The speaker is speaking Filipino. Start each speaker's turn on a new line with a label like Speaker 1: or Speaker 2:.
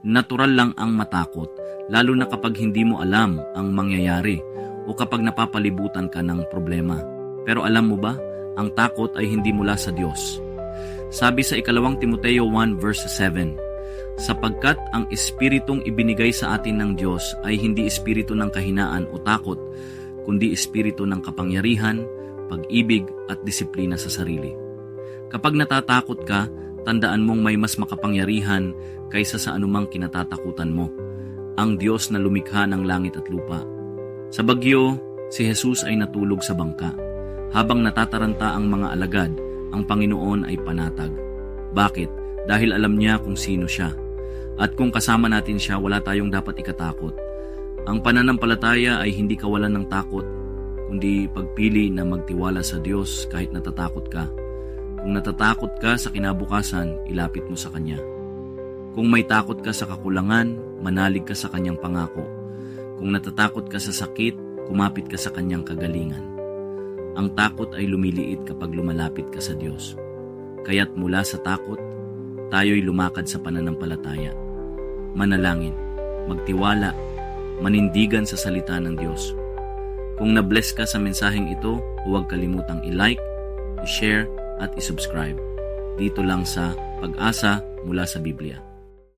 Speaker 1: Natural lang ang matakot, lalo na kapag hindi mo alam ang mangyayari o kapag napapalibutan ka ng problema. Pero alam mo ba, ang takot ay hindi mula sa Diyos. Sabi sa ikalawang Timoteo 1 verse 7, Sapagkat ang espiritong ibinigay sa atin ng Diyos ay hindi espiritu ng kahinaan o takot, kundi espiritu ng kapangyarihan, pag-ibig at disiplina sa sarili. Kapag natatakot ka, tandaan mong may mas makapangyarihan kaysa sa anumang kinatatakutan mo, ang Diyos na lumikha ng langit at lupa. Sa bagyo, si Jesus ay natulog sa bangka. Habang natataranta ang mga alagad, ang Panginoon ay panatag. Bakit? Dahil alam niya kung sino siya. At kung kasama natin siya, wala tayong dapat ikatakot. Ang pananampalataya ay hindi kawalan ng takot, kundi pagpili na magtiwala sa Diyos kahit natatakot ka. Kung natatakot ka sa kinabukasan, ilapit mo sa Kanya. Kung may takot ka sa kakulangan, manalig ka sa Kanyang pangako. Kung natatakot ka sa sakit, kumapit ka sa Kanyang kagalingan. Ang takot ay lumiliit kapag lumalapit ka sa Diyos. Kaya't mula sa takot, tayo'y lumakad sa pananampalataya. Manalangin, magtiwala, manindigan sa salita ng Diyos. Kung na-bless ka sa mensaheng ito, huwag kalimutang i-like, i-share at i-subscribe. Dito lang sa Pag-asa mula sa Biblia.